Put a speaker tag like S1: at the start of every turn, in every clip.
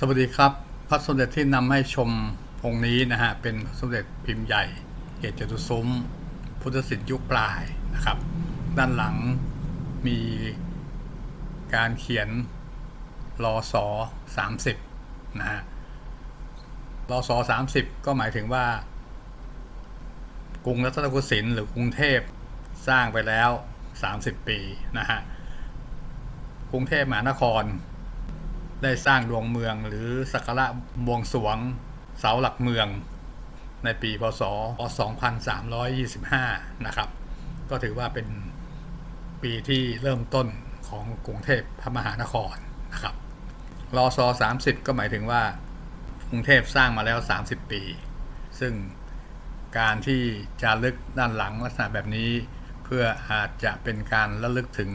S1: สวัสดีครับ พระสมเด็จที่นำให้ชมองค์นี้นะฮะ เป็นสมเด็จพิมพ์ใหญ่เกจตุซุ้ม พุทธศิลป์ยุคปลายนะครับ ด้านหลังมีการเขียนรอสอ30นะฮะรอสอ30ก็หมายถึงว่า กรุงรัตนโกสินทร์หรือกรุงเทพสร้างไปแล้ว30ปีนะฮะกรุงเทพมหานคร ได้สร้างดวงเมืองหรือสักการะบวงสวงเสาหลักเมือง ในปีพศ 2325 นะครับ ก็ถือว่าเป็นปีที่เริ่มต้นของกรุงเทพพระมหานครนะครับรอซ30 ก็หมายถึงว่ากรุงเทพสร้างมาแล้ว 30 ปี ซึ่งการที่จะลึกด้านหลังลักษณะแบบนี้ เพื่ออาจจะเป็นการระลึกถึง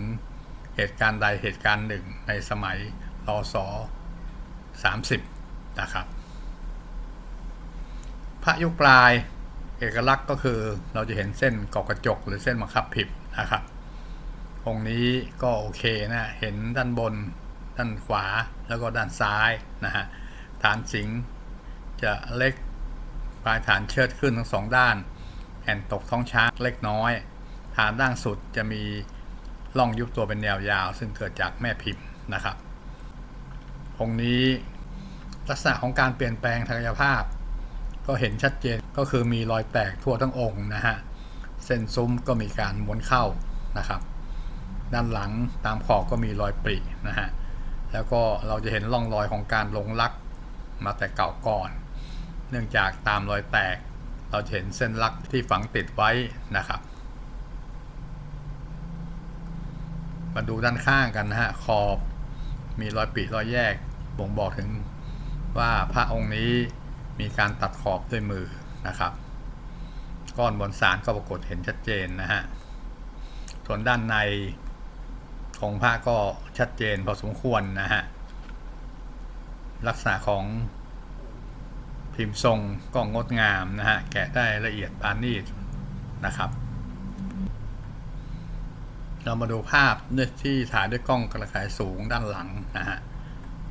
S1: เหตุการณ์ใดเหตุการณ์หนึ่งในสมัย รอสอ30 นะครับ พระยุคปลายเอกลักษณ์ก็คือเราจะเห็นเส้นกอกกระจกหรือเส้นบังคับผิบนะครับองค์นี้ก็โอเคนะ เห็นด้านบน ด้านขวาแล้วก็ด้านซ้ายนะฮะ ฐานสิงจะเล็กปลายฐานเชิดขึ้นทั้งสองด้านแผ่นตกท้องช้างเล็กน้อย ฐานด้านสุดจะมีร่องยุบตัวเป็นแนวยาว ซึ่งเกิดจากแม่พิมพ์นะครับ องค์นี้ ลักษณะของการเปลี่ยนแปลงทางกายภาพ ก็เห็นชัดเจนก็คือมีรอยแตกทั่วทั้งองค์นะฮะเส้นซุ้มก็มีการม้วนเข้านะครับ ด้านหลังตามขอบก็มีรอยปรินะฮะแล้วก็เราจะเห็นร่องรอยของการลงลักมาแต่เก่าก่อน เนื่องจากตามรอยแตก เราจะเห็นเส้นลักที่ฝังติดไว้นะครับ มาดูด้านข้างกันนะฮะขอบ มีรอยปริรอยแยกบ่งบอกถึงว่าพระองค์นี้มีการตัดขอบด้วยมือนะครับ ก้อนบนสารก็ปรากฏเห็นชัดเจนนะฮะส่วนด้านในของพระก็ชัดเจนพอสมควรนะฮะลักษณะของพิมพ์ทรงก็งดงามนะฮะแกะได้ละเอียดปานนีตนะครับ เรามาดูภาพที่ถ่ายด้วยกล้องกระจายสูงด้านหลังนะฮะ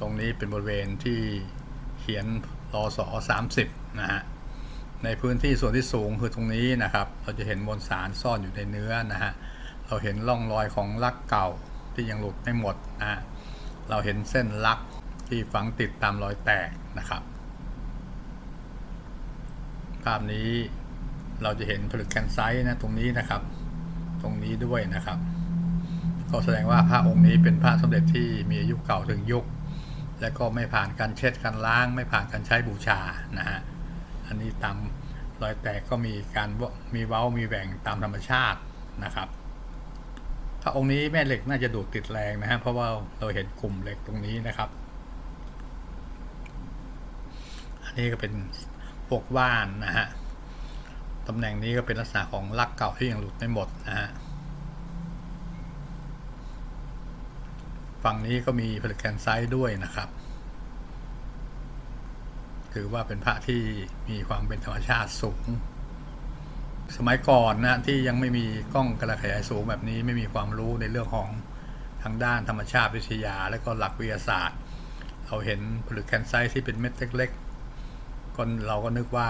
S1: ตรงนี้เป็นบริเวณที่เขียนรอสอ30 นะฮะ ในพื้นที่ส่วนที่สูงคือตรงนี้นะครับ เราจะเห็นมวลสารซ่อนอยู่ในเนื้อนะฮะ เราเห็นร่องรอยของลักเก่าที่ยังหลุดไม่หมดนะฮะ เราเห็นเส้นลักที่ฝังติดตามรอยแตกนะครับ ภาพนี้เราจะเห็นผลึกแคนไซต์นะตรงนี้นะครับ ตรงนี้ด้วยนะครับ ก็แสดงว่าพระองค์นี้เป็นพระสมเด็จที่มีอายุเก่าถึงยุค และก็ไม่ผ่านการเช็ดการล้าง ไม่ผ่านการใช้บูชานะฮะอันนี้ตามรอยแตกก็มีการมีเว้ามีแหว่งตามธรรมชาตินะครับพระองค์นี้แม่เหล็กน่าจะดูดติดแรงนะฮะเพราะว่าเราเห็นกลุ่มเหล็กตรงนี้นะครับ อันนี้ก็เป็นพวกว่านนะฮะตำแหน่งนี้ก็เป็นลักษณะของลักเก่าที่ยังหลุดไม่หมดนะฮะ ฝั่งนี้ก็มีผลิตแคนไซต์ด้วยนะครับ ถือว่าเป็นพระที่มีความเป็นธรรมชาติสูง สมัยก่อนนะที่ยังไม่มีกล้องกระขยายสูงแบบนี้ไม่มีความรู้ในเรื่องของทางด้านธรรมชาติวิทยา และก็หลักวิทยาศาสตร์ เราเห็นผลึกแคนไซต์ที่เป็นเม็ดเล็กๆก็เราก็นึกว่า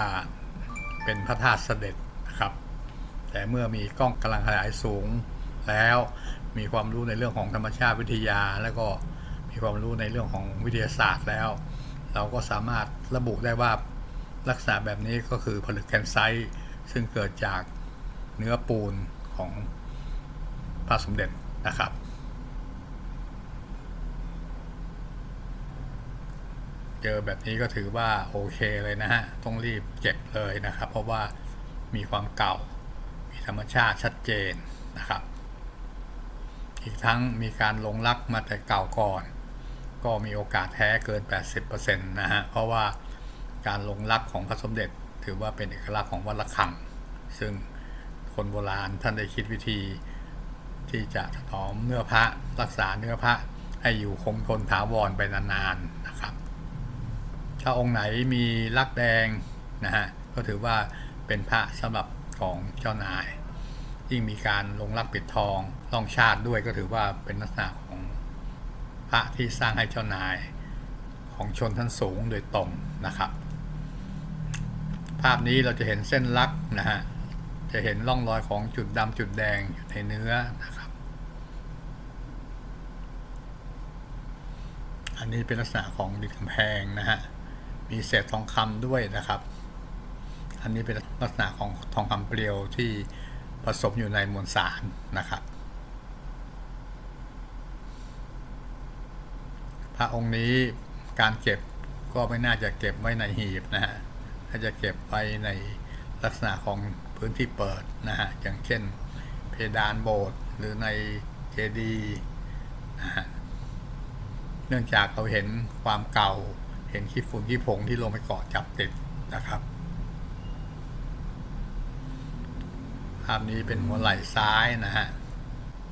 S1: เป็นพระธาตุเสด็จนะครับ แต่เมื่อมีกล้องกำลังขยายสูงแล้ว มีความรู้ในเรื่องของธรรมชาติวิทยา แล้วก็มีความรู้ในเรื่องของวิทยาศาสตร์แล้ว เราก็สามารถระบุได้ว่าลักษณะแบบนี้ก็คือผลึกแคนไซต์ซึ่งเกิดจากเนื้อปูนของพระสมเด็จนะครับ เจอแบบนี้ก็ถือว่าโอเคเลยนะฮะ ต้องรีบเก็บเลยนะครับ เพราะว่ามีความเก่า มีธรรมชาติชัดเจนนะครับ อีกทั้งมีการลงลักมาแต่เก่าก่อน ก็มีโอกาสแท้เกิน 80%นะฮะ เพราะว่าการลงลักของพระสมเด็จถือว่าเป็นเอกลักษณ์ของวัดระฆัง ซึ่งคนโบราณท่านได้คิดวิธีที่จะถนอมเนื้อพระรักษาเนื้อพระให้อยู่คงทนถาวรไปนานๆนะครับ ถ้าองค์ไหนมีลักแดงนะฮะก็ถือว่าเป็นพระสำหรับของเจ้านาย ยิ่งมีการลงรักปิดทองล่องชาติด้วยก็ถือว่าเป็นลักษณะของพระที่สร้างให้เจ้านายของชนชั้นสูงโดยตรงนะครับ ภาพนี้เราจะเห็นเส้นลักนะฮะจะเห็นร่องรอยของจุดดำจุดแดงอยู่ในเนื้อนะครับ อันนี้เป็นลักษณะของดินกำแพงนะฮะ มีเศษทองคำด้วยนะครับ อันนี้เป็นลักษณะของทองคำเปลวที่ ผสมอยู่ในมวลสารนะครับ พระองค์นี้การเก็บก็ไม่น่าจะเก็บไว้ในหีบนะฮะน่าจะเก็บไว้ในลักษณะของพื้นที่เปิดนะฮะ อย่างเช่น เพดานโบสถ์หรือในเจดีนะฮะ เนื่องจากเราเห็นความเก่า เห็นขี้ฝุ่นขี้ผงที่ลงไปเกาะจับติดนะครับ ภาพนี้เป็นหัวไหล่ซ้ายนะฮะ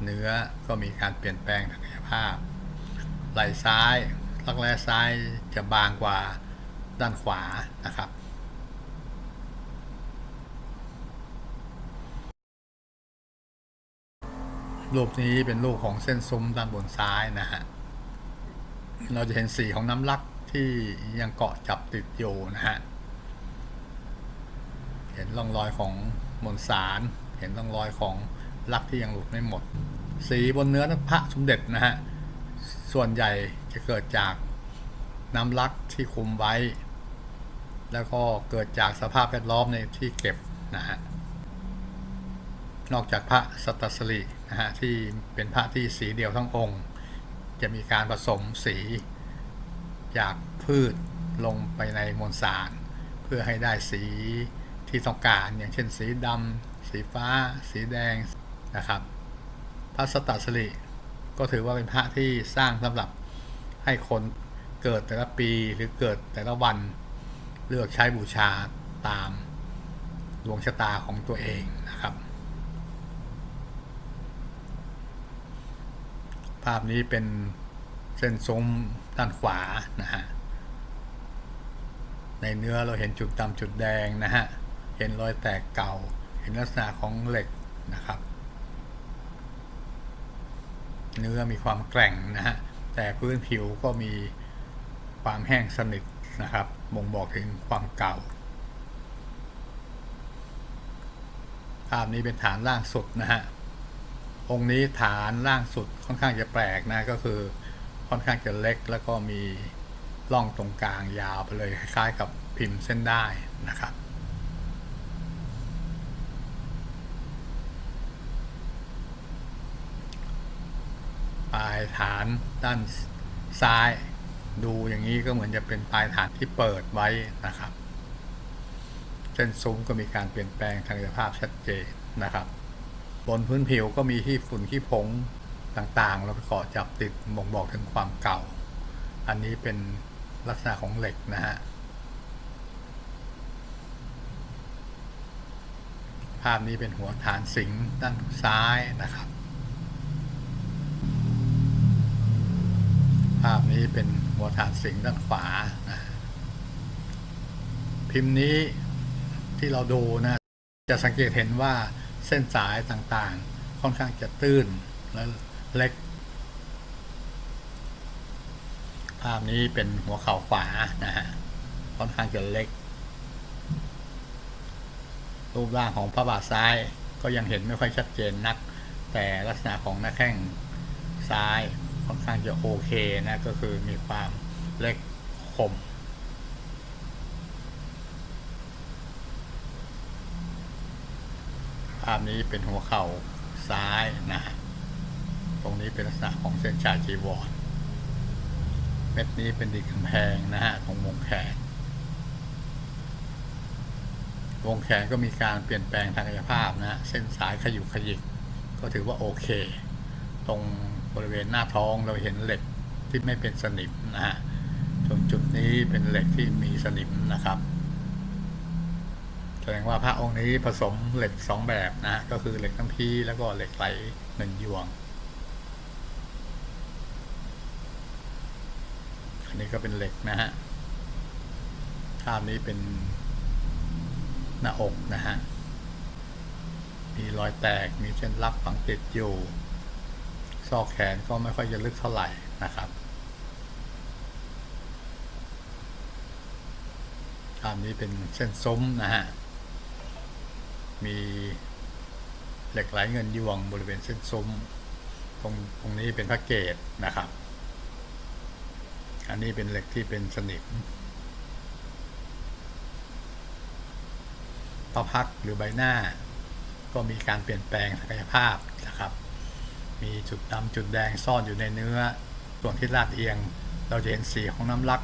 S1: เนื้อก็มีการเปลี่ยนแปลงทางกายภาพ ไหล่ซ้ายลักแร้ซ้ายจะบางกว่าด้านขวานะครับ รูปนี้เป็นรูปของเส้นซุ้มด้านบนซ้ายนะฮะ เราจะเห็นสีของน้ำลักที่ยังเกาะจับติดอยู่นะฮะ เห็นร่องรอยของ มวลสารเห็นร่องรอยของลักที่ยังหลุดไม่หมด สีบนเนื้อพระสมเด็จนะฮะ ส่วนใหญ่จะเกิดจากน้ำลักที่คุมไว้ แล้วก็เกิดจากสภาพแวดล้อมในที่เก็บนะฮะ นอกจากพระสัตสรินะฮะที่เป็นพระที่สีเดียวทั้งองค์ จะมีการผสมสีจากพืชลงไปในมวลสาร เพื่อให้ได้สี ที่ต้องการ อย่างเช่นสีดำสีฟ้า สีแดงนะครับพระสตตสริก็ถือว่าเป็นพระที่สร้างสำหรับให้คนเกิดแต่ละปีหรือเกิดแต่ละวันเลือกใช้บูชาตามดวงชะตาของตัวเองนะครับ ภาพนี้เป็นเส้นซุ้มด้านขวานะฮะในเนื้อเราเห็นจุดดำจุดแดงนะฮะ เห็นรอยแตกเก่า เห็นลักษณะของเหล็กนะครับ เนื้อมีความแกร่งนะฮะแต่พื้นผิวก็มีความแห้งสนิทนะครับบ่งบอกถึงความเก่า ภาพนี้เป็นฐานล่างสุดนะฮะ องค์นี้ฐานล่างสุดค่อนข้างจะแปลกนะก็คือค่อนข้างจะเล็กแล้วก็มีร่องตรงกลางยาวไปเลยคล้ายๆกับพิมพ์เส้นได้นะครับ ปลายฐานด้านซ้าย ดูอย่างนี้ก็เหมือนจะเป็นปลายฐานที่เปิดไว้นะครับเส้นซุ้มก็มีการเปลี่ยนแปลงทางกายภาพชัดเจนนะครับ บนพื้นผิวก็มีที่ฝุ่นขี้ผงต่างๆแล้วก็เกาะจับติดบ่งบอกถึงความเก่า อันนี้เป็นลักษณะของเหล็กนะฮะภาพนี้เป็นหัวฐานสิงด้านซ้ายนะครับ นี้เป็นหัวฐานสิงด้านขวานะพิมพ์นี้ที่เราดูนะจะสังเกตเห็นว่าเส้นสายต่างๆ ค่อนข้างจะตื้นและเล็ก ภาพนี้เป็นหัวเข่าขวานะฮะค่อนข้างจะเล็ก รูปร่างของพระบาทซ้ายก็ยังเห็นไม่ค่อยชัดเจนนัก แต่ลักษณะของหน้าแข้งซ้าย ค่อนข้างจะโอเคนะ ก็คือมีความเล็กคม ภาพนี้เป็นหัวเข่าซ้ายนะ ตรงนี้เป็นลักษณะของเส้นชายจีวรเม็ดนี้เป็นดินกำแพงนะฮะของวงแขนวงแขนก็มีการเปลี่ยนแปลงทางกายภาพนะ เส้นสายขยุกขยิก ก็ถือว่าโอเค ตรง บริเวณหน้าท้องเราเห็นเหล็กที่ไม่เป็นสนิมนะฮะตรงจุดนี้เป็นเหล็กที่มีสนิมนะครับ แสดงว่าพระองค์นี้ผสมเหล็กสองแบบนะ ก็คือเหล็กน้ำพีแล้วก็เหล็กไหลหนึ่งยวง อันนี้ก็เป็นเหล็กนะฮะภาพนี้เป็นหน้าอกนะฮะ มีรอยแตก มีเส้นลับฝังติดอยู่ ซอกแขนก็ไม่ค่อยจะลึกเท่าไหร่นะครับภาพนี้เป็นเส้นซุ้มนะฮะ มีเหล็กไหลเงินยวงบริเวณเส้นซุ้ม ตรงตรงนี้เป็นพระเกตนะครับ อันนี้เป็นเหล็กที่เป็นสนิมพระพักหรือใบหน้า ก็มีการเปลี่ยนแปลงศักยภาพนะครับ มีจุดดำจุดแดงซ่อนอยู่ในเนื้อ ส่วนที่ลาดเอียง เราจะเห็นสีของน้ำลัก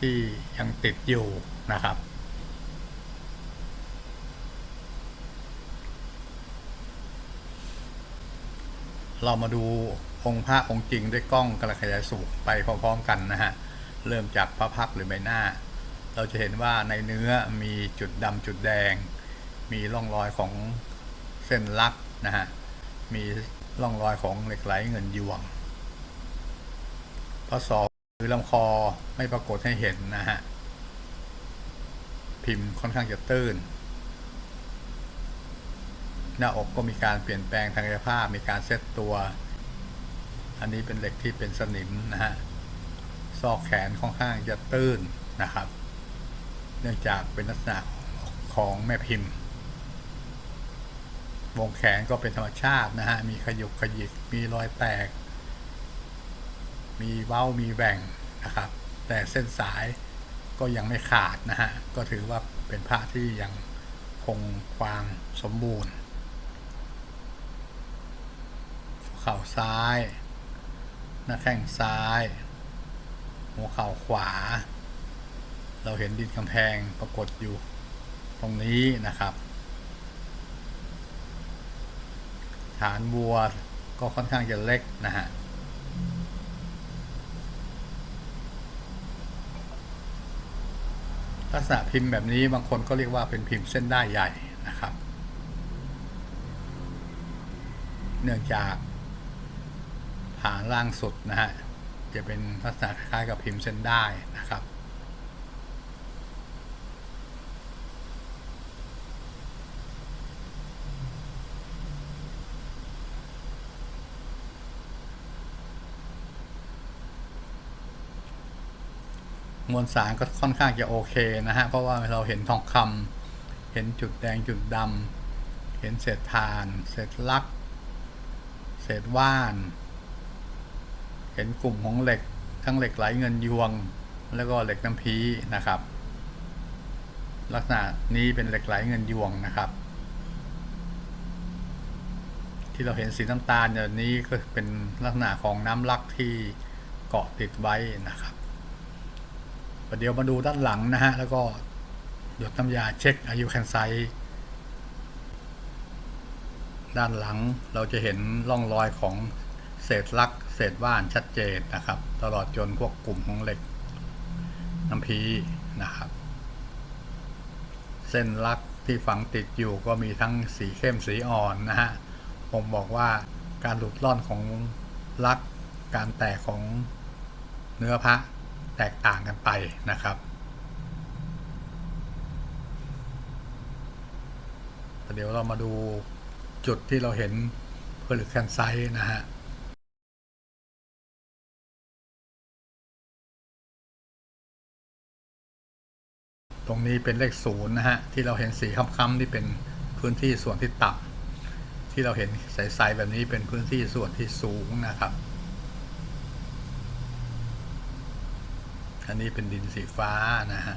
S1: ที่ยังติดอยู่นะครับ เรามาดูองค์พระองค์จริงด้วยกล้องกระขยายสูงไปพร้อมๆกันนะฮะ เริ่มจากพระพักหรือใบหน้า เราจะเห็นว่าในเนื้อมีจุดดำจุดแดง มีร่องรอยของเส้นลักนะฮะ มี ร่องรอยของเหล็กไหลเงินยวงพระศอกหรือลำคอไม่ปรากฏให้เห็นนะฮะ พิมพ์ค่อนข้างจะตื้น หน้าอกก็มีการเปลี่ยนแปลงทางกายภาพมีการเซตตัว อันนี้เป็นเหล็กที่เป็นสนิมนะฮะ ซอกแขนค่อนข้างจะตื้นนะครับ เนื่องจากเป็นลักษณะของแม่พิมพ์ วงแขนก็เป็นธรรมชาตินะฮะ มีขยุกขยิก มีรอยแตก มีเว้า มีแหว่งนะครับ แต่เส้นสายก็ยังไม่ขาดนะฮะ ก็ถือว่าเป็นพระที่ยังคงความสมบูรณ์ เข่าซ้าย หน้าแข้งซ้าย หัวเข่าขวา เราเห็นดินกำแพงปรากฏอยู่ตรงนี้นะครับ ฐานบัวก็ค่อนข้างจะเล็กนะฮะลักษณะพิมพ์แบบนี้บางคนก็เรียกว่าเป็นพิมพ์เส้นได้ใหญ่นะครับ เนื่องจากฐานล่างสุดนะฮะจะเป็นลักษณะคล้ายกับพิมพ์เส้นได้นะครับ มวลสารก็ค่อนข้างจะโอเคนะฮะ เพราะว่าเราเห็นทองคำเห็นจุดแดงจุดดำเห็นเศษทาน เศษลัก เศษว่าน เห็นกลุ่มของเหล็ก ทั้งเหล็กไหลเงินยวง แล้วก็เหล็กน้ำพีนะครับ ลักษณะนี้เป็นเหล็กไหลเงินยวงนะครับ ที่เราเห็นสีน้ำตาลอย่างนี้ก็เป็นลักษณะของน้ำลักที่เกาะติดไว้นะครับ เดี๋ยวมาดูด้านหลังนะฮะ แล้วก็หยดน้ำยาเช็คอายุแคนไซด้านหลังเราจะเห็นร่องรอยของเศษลักเศษว่านชัดเจนนะครับ ตลอดจนพวกกลุ่มของเหล็ก น้ำพีนะครับ เส้นลักที่ฝังติดอยู่ก็มีทั้งสีเข้มสีอ่อนนะฮะผมบอกว่าการหลุดล่อนของลักการแตกของเนื้อพระ แตกต่างกันไปนะครับเดี๋ยวเรามาดูจุดที่เราเห็นผลึกแคนไซต์นะฮะตรงนี้เป็นเลขศูนย์นะฮะ ที่เราเห็นสีค้ำๆที่เป็นพื้นที่ส่วนที่ต่ำที่เราเห็นใสๆแบบนี้เป็นพื้นที่ส่วนที่สูงนะครับ อันนี้เป็นดินสีฟ้านะฮะ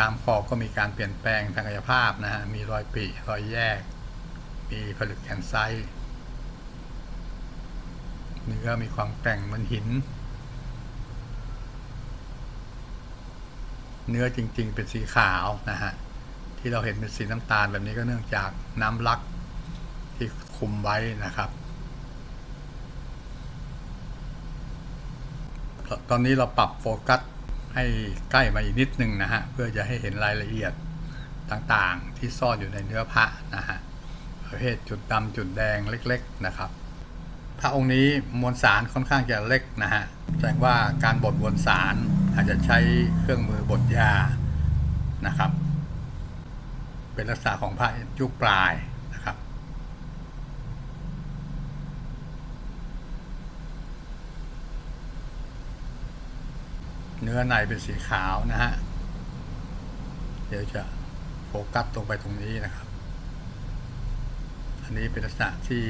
S1: ตามขอบก็มีการเปลี่ยนแปลงทางกายภาพนะฮะ มีรอยปริรอยแยก มีผลึกแคนไซต์เนื้อมีความแกร่งเหมือนหิน เนื้อจริงๆเป็นสีขาวนะฮะ ที่เราเห็นเป็นสีน้ำตาลแบบนี้ก็เนื่องจากน้ำลัก คุมไว้นะครับตอนนี้เราปรับโฟกัสให้ใกล้มาอีกนิดนึงนะฮะ เพื่อจะให้เห็นรายละเอียดต่างๆ ที่ซ่อนอยู่ในเนื้อพระนะฮะประเภทจุดดำจุดแดงเล็กๆนะครับ พระองค์นี้มวลสารค่อนข้างจะเล็กนะฮะแสดงว่าการบดมวลสารอาจจะใช้เครื่องมือบดยานะครับ เป็นลักษณะของพระยุคปลายนะครับ เนื้อในเป็นสีขาวนะฮะ เดี๋ยวจะโฟกัสตรงไปตรงนี้นะครับ อันนี้เป็นลักษณะที่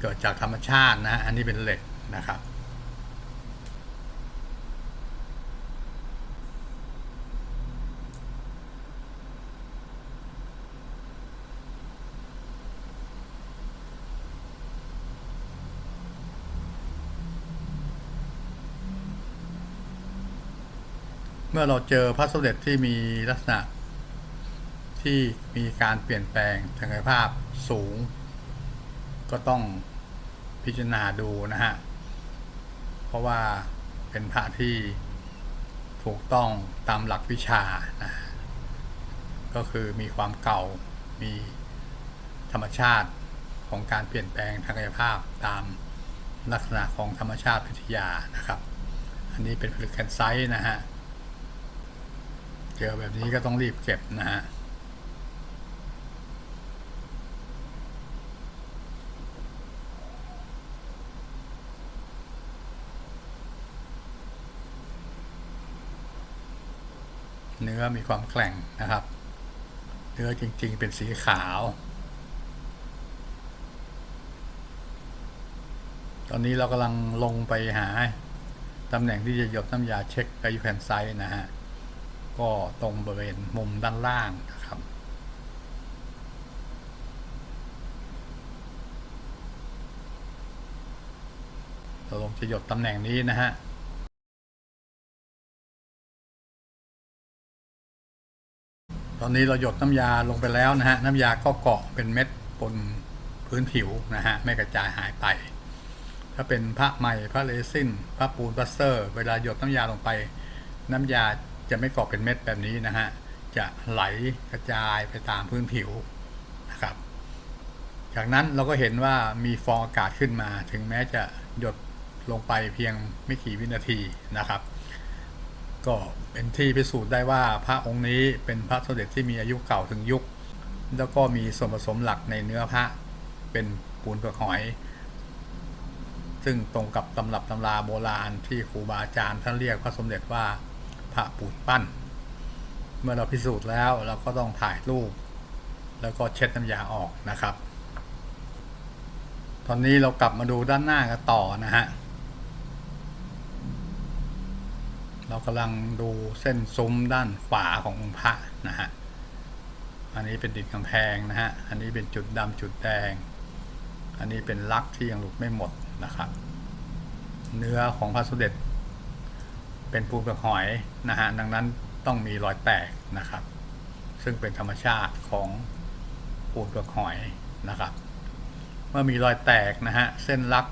S1: เกิดจากธรรมชาตินะฮะอันนี้เป็นเหล็กนะครับ มื่อเราเจอพระสมเด็จที่มีลักษณะ ที่มีการเปลี่ยนแปลงทางกายภาพสูง ก็ต้องพิจารณาดูนะฮะ เพราะว่าเป็นพระที่ถูกต้องตามหลักวิชานะก็คือมีความเก่ามีธรรมชาติของการเปลี่ยนแปลงทางกายภาพตามลักษณะของธรรมชาติวิทยานะครับ อันนี้เป็นผลิตแคนไซต์นะฮะ เจอแบบนี้ก็ต้องรีบเก็บนะฮะเนื้อมีความแกร่งนะครับ เนื้อจริง ๆ เป็นสีขาว ตอนนี้เรากำลังลงไปหาตำแหน่งที่จะหยดน้ำยาเช็คไกยูแคนไซนะฮะ ก็ตรงบริเวณมุมด้านล่างนะครับ เราลงจะหยดตำแหน่งนี้นะฮะตอนนี้เราหยดน้ำยาลงไปแล้วนะฮะ น้ำยาก็เกาะเป็นเม็ดบนพื้นผิวนะฮะ ไม่กระจายหายไป ถ้าเป็นพระใหม่พระเลซินพระปูนพระเซอร์ เวลาหยดน้ำยาลงไป น้ำยา จะไม่เกาะเป็นเม็ดแบบนี้นะฮะ จะไหลกระจายไปตามพื้นผิวนะครับ จากนั้นเราก็เห็นว่ามีฟองอากาศขึ้นมา ถึงแม้จะหยดลงไปเพียงไม่กี่วินาทีนะครับ ก็เป็นที่พิสูจน์ได้ว่าพระองค์นี้เป็นพระสมเด็จที่มีอายุเก่าถึงยุค แล้วก็มีส่วนผสมหลักในเนื้อพระเป็นปูนเปลือกหอย ซึ่งตรงกับตำรับตำราโบราณที่ครูบาอาจารย์ท่านเรียกพระสมเด็จว่า พระปูนปั้น เมื่อเราพิสูจน์แล้วเราก็ต้องถ่ายรูป แล้วก็เช็ดน้ำยาออกนะครับ ตอนนี้เรากลับมาดูด้านหน้ากันต่อนะฮะเรากำลังดูเส้นซุ้มด้านขวาขององค์พระนะฮะ อันนี้เป็นดินกำแพงนะฮะ อันนี้เป็นจุดดำจุดแดง อันนี้เป็นลักที่ยังหลุดไม่หมดนะครับ เนื้อของพระสมเด็จ เป็นปูนเปลือกหอยนะฮะดังนั้นต้องมีรอยแตกนะครับ ซึ่งเป็นธรรมชาติของปูนเปลือกหอยนะครับ เมื่อมีรอยแตกนะฮะเส้นลัก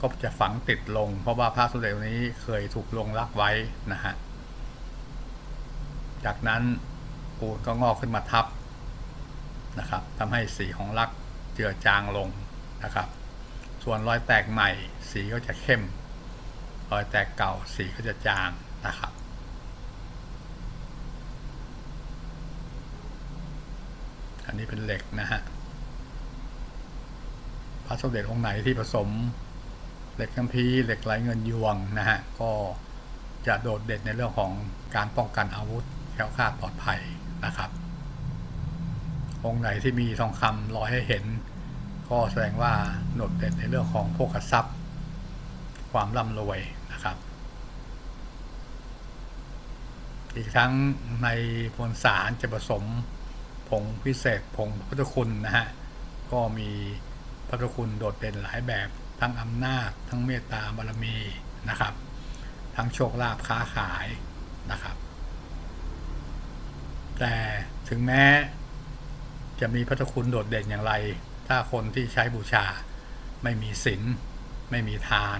S1: ก็จะฝังติดลง เพราะว่าพระสมเด็จองค์นี้เคยถูกลงรักไว้นะฮะจากนั้นปูนก็งอกขึ้นมาทับนะครับทำให้สีของลักเจือจางลงนะครับ ส่วนรอยแตกใหม่สีก็จะเข้ม รอยแตกเก่าสีก็จะจางนะครับอันนี้เป็นเหล็กนะฮะพระสมเด็จองค์ไหนที่ผสมเหล็กน้ำพีเหล็กไหลเงินยวงนะฮะก็จะโดดเด่นในเรื่องของการป้องกันอาวุธแคล้วคลาดปลอดภัยนะครับ องค์ไหนที่มีทองคำลอยให้เห็น ก็แสดงว่าโดดเด่นในเรื่องของโภคทรัพย์ ความร่ำรวยนะครับ อีกทั้งในพลสารจะผสมผงพิเศษผงพุทธคุณนะฮะก็มีพระพุทธคุณโดดเด่นหลายแบบทั้งอำนาจ ทั้งเมตตาบารมีนะครับ ทั้งโชคลาภค้าขายนะครับ แต่ถึงแม้จะมีพระพุทธคุณโดดเด่นอย่างไร ถ้าคนที่ใช้บูชาไม่มีศีลไม่มีทาน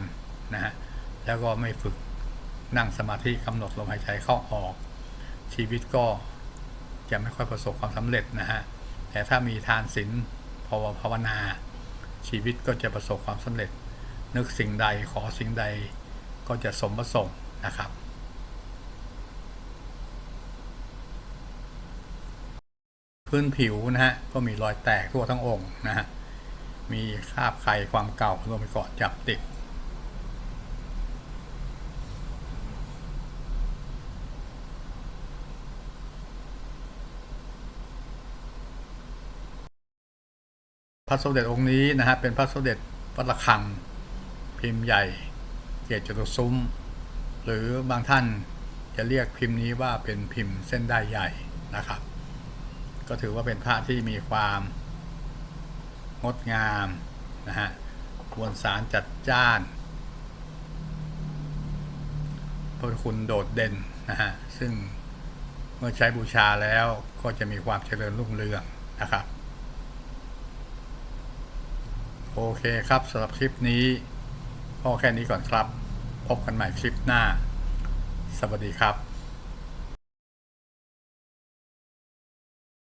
S1: นะฮะแล้วก็ไม่ฝึก นั่งสมาธิกำหนดลมหายใจเข้าออก ชีวิตก็จะไม่ค่อยประสบความสำเร็จนะฮะแต่ถ้ามีทานศีลภาวภาวนา ชีวิตก็จะประสบความสำเร็จ นึกสิ่งใดขอสิ่งใดก็จะสมประสงค์นะครับพื้นผิวนะฮะก็มีรอยแตกทั่วทั้งองค์นะฮะมีคราบไขความเก่ารวมไปเกาะจับติด พระสมเด็จองค์นี้นะฮะเป็นพระสมเด็จวัดระฆังพิมพ์ใหญ่เกศจตุซุ้ม หรือบางท่านจะเรียกพิมพ์นี้ว่าเป็นพิมพ์เส้นได้ใหญ่นะครับ ก็ถือว่าเป็นพระที่มีความงดงามนะฮะมวลสารจัดจ้านพระคุณโดดเด่นนะฮะซึ่งเมื่อใช้บูชาแล้วก็จะมีความเจริญรุ่งเรืองนะครับ โอเคครับสำหรับคลิปนี้พอแค่นี้ก่อนครับ พบกันใหม่คลิปหน้า สวัสดีครับ